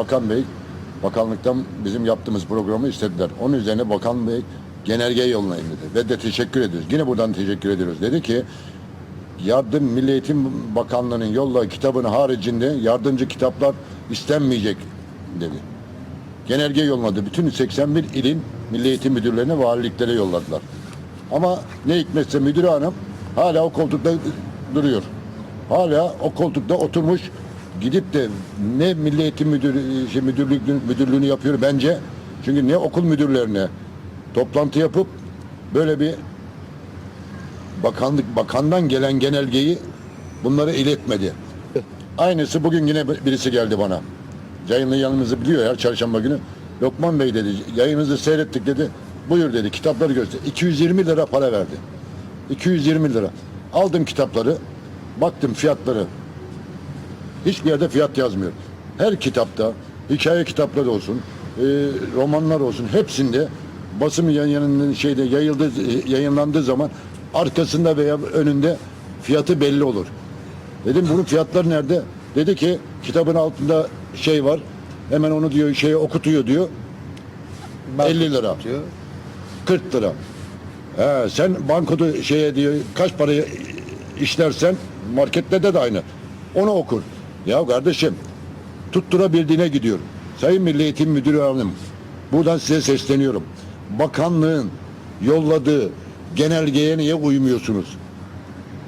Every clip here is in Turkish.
Bakan Bey, bakanlıktan bizim yaptığımız programı istediler. Onun üzerine Bakan Bey genelge yollayın dedi. Ve de teşekkür ediyoruz. Yine buradan teşekkür ediyoruz. Dedi ki yardım Milli Eğitim Bakanlığı'nın yolladığı kitabın haricinde yardımcı kitaplar istenmeyecek dedi. Genelge yolladı. Bütün 81 ilin Milli Eğitim Müdürlerine valiliklere yolladılar. Ama ne hikmetse müdür hanım hala o koltukta duruyor. Hala o koltukta oturmuş gidip de ne Milli Eğitim Müdür, şey, müdürlüğünü, müdürlüğünü yapıyor bence. Çünkü ne okul müdürlerine toplantı yapıp böyle bir bakanlık bakandan gelen genelgeyi bunlara iletmedi. Aynısı bugün yine birisi geldi bana. Yayınlı yanımızı biliyor her çarşamba günü. Lokman Bey dedi yayınınızı seyrettik dedi. Buyur dedi kitapları göster. 220 lira para verdi. 220 lira. Aldım kitapları. Baktım fiyatları. Hiçbir yerde fiyat yazmıyor. Her kitapta hikaye kitapları olsun, e, romanlar olsun hepsinde basım yayınının şeyde yayıldığı yayınlandığı zaman arkasında veya önünde fiyatı belli olur. Dedim bunun fiyatları nerede? Dedi ki kitabın altında şey var. Hemen onu diyor şeye okutuyor diyor. 50 lira. Diyor. 40 lira. He, sen bankoda şeye diyor kaç parayı işlersen markette de de aynı. Onu okur. Ya kardeşim tutturabildiğine gidiyor. Sayın Milli Eğitim Müdürü Hanım buradan size sesleniyorum. Bakanlığın yolladığı genelgeye niye uymuyorsunuz?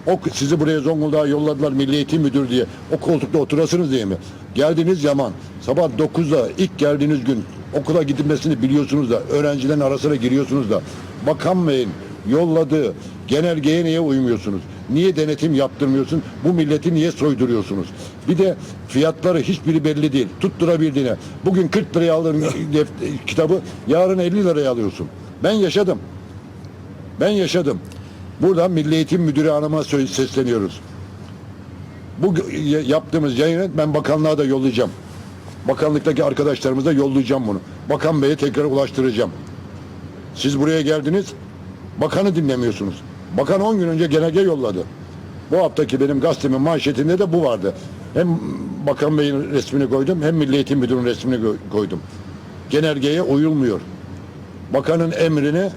O sizi buraya Zonguldak'a yolladılar Milli Eğitim Müdürü diye. O koltukta oturasınız diye mi? Geldiğiniz zaman sabah 9'da ilk geldiğiniz gün okula gidilmesini biliyorsunuz da öğrencilerin arasına giriyorsunuz da Bakan Bey'in yolladığı genelgeye niye uymuyorsunuz? Niye denetim yaptırmıyorsun? Bu milleti niye soyduruyorsunuz? Bir de fiyatları hiçbiri belli değil. Tutturabildiğine. Bugün 40 liraya aldığın kitabı yarın 50 liraya alıyorsun. Ben yaşadım. Ben yaşadım. Buradan Milli Eğitim Müdürü Hanım'a sesleniyoruz. Bu yaptığımız yayını ben bakanlığa da yollayacağım. Bakanlıktaki arkadaşlarımıza yollayacağım bunu. Bakan Bey'e tekrar ulaştıracağım. Siz buraya geldiniz, bakanı dinlemiyorsunuz. Bakan 10 gün önce genelge yolladı. Bu haftaki benim gazetemin manşetinde de bu vardı. Hem Bakan Bey'in resmini koydum hem Milli Eğitim Müdürü'nün resmini koydum. Genelgeye uyulmuyor. Bakanın emrine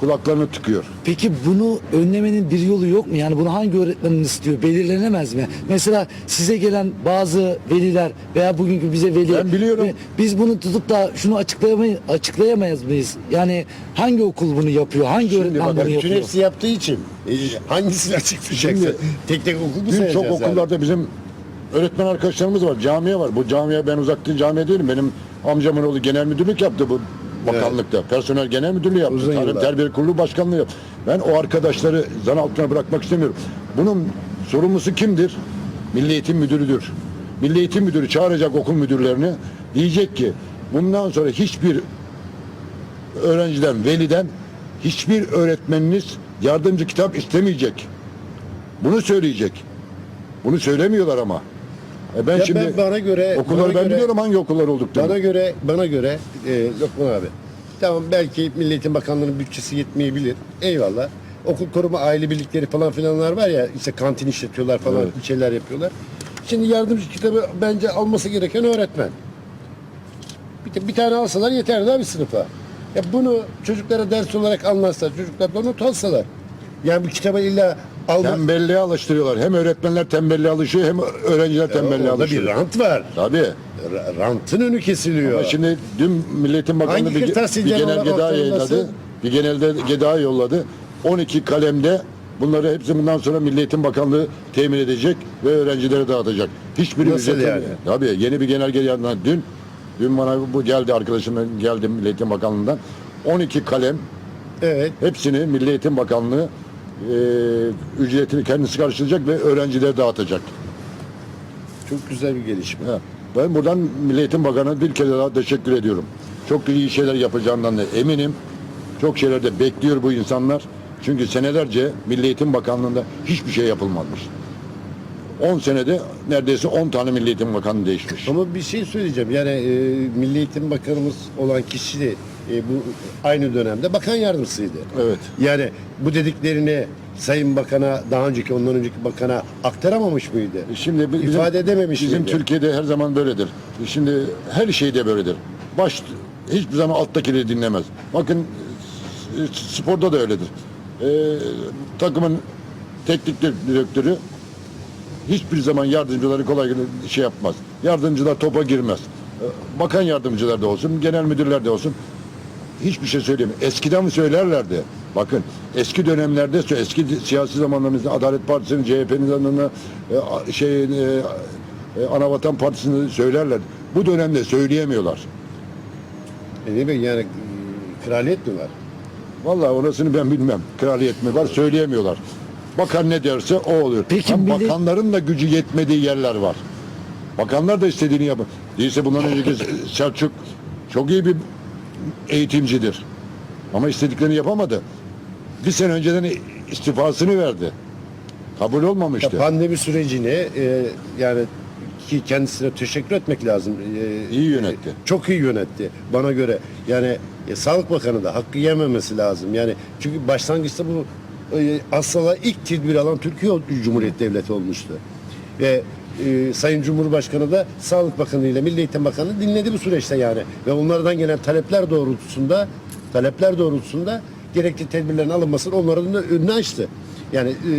kulaklarını tıkıyor. Peki bunu önlemenin bir yolu yok mu? Yani bunu hangi öğretmenin istiyor? Belirlenemez mi? Mesela size gelen bazı veliler veya bugünkü bize veli Ben biliyorum. Biz bunu tutup da şunu açıklayamayız, açıklayamayız mıyız? Yani hangi okul bunu yapıyor? Hangi Şimdi öğretmen bak, bunu Bütün yapıyor? hepsi yaptığı için. E, hangisini açıklayacaksın? Şimdi- tek tek okul mu Dün çok yani? okullarda bizim öğretmen arkadaşlarımız var. Camiye var. Bu camiye ben uzak camiye değilim. Benim amcamın oğlu genel müdürlük yaptı bu bakanlıkta. Personel genel müdürlüğü yaptı. Uzun Tarım yıllar. Terbiye Kurulu başkanlığı yaptı. Ben o arkadaşları zan altına bırakmak istemiyorum. Bunun sorumlusu kimdir? Milli Eğitim Müdürü'dür. Milli Eğitim Müdürü çağıracak okul müdürlerini. Diyecek ki bundan sonra hiçbir öğrenciden, veliden hiçbir öğretmeniniz yardımcı kitap istemeyecek. Bunu söyleyecek. Bunu söylemiyorlar ama. E ben Ya şimdi ben bana göre- okulları bana ben göre- biliyorum hangi okullar olduklarını. Bana göre, bana göre e, Lokman abi. Tamam belki Milli Eğitim Bakanlığı'nın bütçesi yetmeyebilir. Eyvallah. Okul koruma aile birlikleri falan filanlar var ya işte kantin işletiyorlar falan bir şeyler yapıyorlar. Şimdi yardımcı kitabı bence alması gereken öğretmen. Bir, bir tane alsalar yeterli abi sınıfa. Ya bunu çocuklara ders olarak anlatsa, çocuklar da not alsalar. Yani bu kitabı illa alma... Tembelliğe alıştırıyorlar. Hem öğretmenler tembelliğe alışıyor hem öğrenciler tembelliğe Orada bir alışıyor. rant var. Tabii. Ra- Rantın önü kesiliyor. Ama şimdi dün Milli Eğitim Bakanlığı Hangi bir, bir kırtasiyeler genelge daha ortada yayınladı. Bir genelde daha yolladı. 12 kalemde bunları hepsi bundan sonra Milli Eğitim Bakanlığı temin edecek ve öğrencilere dağıtacak. Hiçbiri Nasıl ücretsiz- yani? Tabii yeni bir genelge yayınlandı. Dün dün bana bu geldi arkadaşımdan geldi Milli Eğitim Bakanlığı'ndan. 12 kalem Evet. hepsini Milli Eğitim Bakanlığı e, ücretini kendisi karşılayacak ve öğrencilere dağıtacak. Çok güzel bir gelişme. Ha, Ben buradan Milli Eğitim Bakanı'na bir kere daha teşekkür ediyorum. Çok iyi şeyler yapacağından da eminim. Çok şeyler de bekliyor bu insanlar. Çünkü senelerce Milli Eğitim Bakanlığı'nda hiçbir şey yapılmamış. 10 senede neredeyse 10 tane Milli Eğitim Bakanı değişmiş. Ama bir şey söyleyeceğim. Yani e, Milli Eğitim Bakanımız olan kişi de e, bu aynı dönemde bakan yardımcısıydı. Evet. Yani bu dediklerini Sayın Bakan'a daha önceki ondan önceki bakana aktaramamış mıydı? Şimdi bi- bizim, ifade edememiş Bizim miydi? Türkiye'de her zaman böyledir. Şimdi her şeyde böyledir. Baş hiçbir zaman alttakileri dinlemez. Bakın e, sporda da öyledir. E, takımın teknik direktörü hiçbir zaman yardımcıları kolay şey yapmaz. Yardımcılar topa girmez. E, Bakan yardımcılar da olsun, genel müdürler de olsun hiçbir şey söylemiyor. Eskiden mi söylerlerdi? Bakın eski dönemlerde eski siyasi zamanlarımızda Adalet Partisi'nin, CHP'nin adına e, şey e, e, Anavatan Partisi'ni söylerler. Bu dönemde söyleyemiyorlar. E, ne bileyim yani e, kraliyet mi var? Vallahi orasını ben bilmem. Kraliyet mi var söyleyemiyorlar. Bakan ne derse o oluyor. Peki Hem milli- bakanların da gücü yetmediği yerler var. Bakanlar da istediğini yapın. Değilse bundan önceki Selçuk çok iyi bir eğitimcidir. Ama istediklerini yapamadı. Bir sene önceden istifasını verdi. Kabul olmamıştı. Ya pandemi sürecini e, yani ki kendisine teşekkür etmek lazım. E, İyi yönetti. Çok iyi yönetti bana göre. Yani e, Sağlık Bakanı da hakkı yememesi lazım. Yani çünkü başlangıçta bu e, hastalığa ilk tedbir alan Türkiye Cumhuriyeti Devleti olmuştu. Ve e, Sayın Cumhurbaşkanı da Sağlık Bakanı ile Milli Eğitim Bakanı dinledi bu süreçte yani. Ve onlardan gelen talepler doğrultusunda talepler doğrultusunda gerekli tedbirlerin alınmasını onların da önünü açtı. Yani e,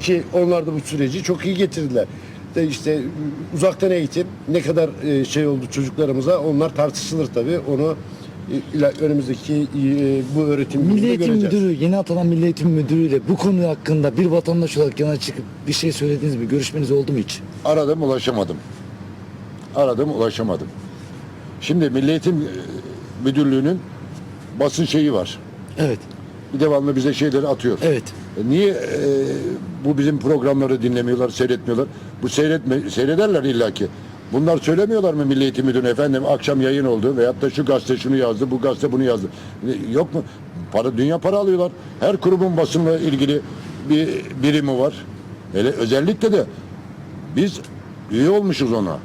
ki onlar da bu süreci çok iyi getirdiler. De işte uzaktan eğitim ne kadar e, şey oldu çocuklarımıza onlar tartışılır tabii. Onu önümüzdeki e, bu öğretim Milli Eğitim göreceğiz. Müdürü, yeni atanan Milli Eğitim Müdürü ile bu konu hakkında bir vatandaş olarak yana çıkıp bir şey söylediniz mi? Görüşmeniz oldu mu hiç? Aradım ulaşamadım. Aradım ulaşamadım. Şimdi Milli Eğitim e, Müdürlüğü'nün basın şeyi var. Evet, Bir devamlı bize şeyleri atıyor. evet. E Niye e, bu bizim programları dinlemiyorlar, seyretmiyorlar? Bu seyretme, seyrederler illaki. Bunlar söylemiyorlar mı Milli Eğitim Müdürü'ne efendim akşam yayın oldu veyahut da şu gazete şunu yazdı, bu gazete bunu yazdı. Yok mu? Para, dünya para alıyorlar. Her kurumun basınla ilgili bir birimi var. Hele özellikle de biz üye olmuşuz ona.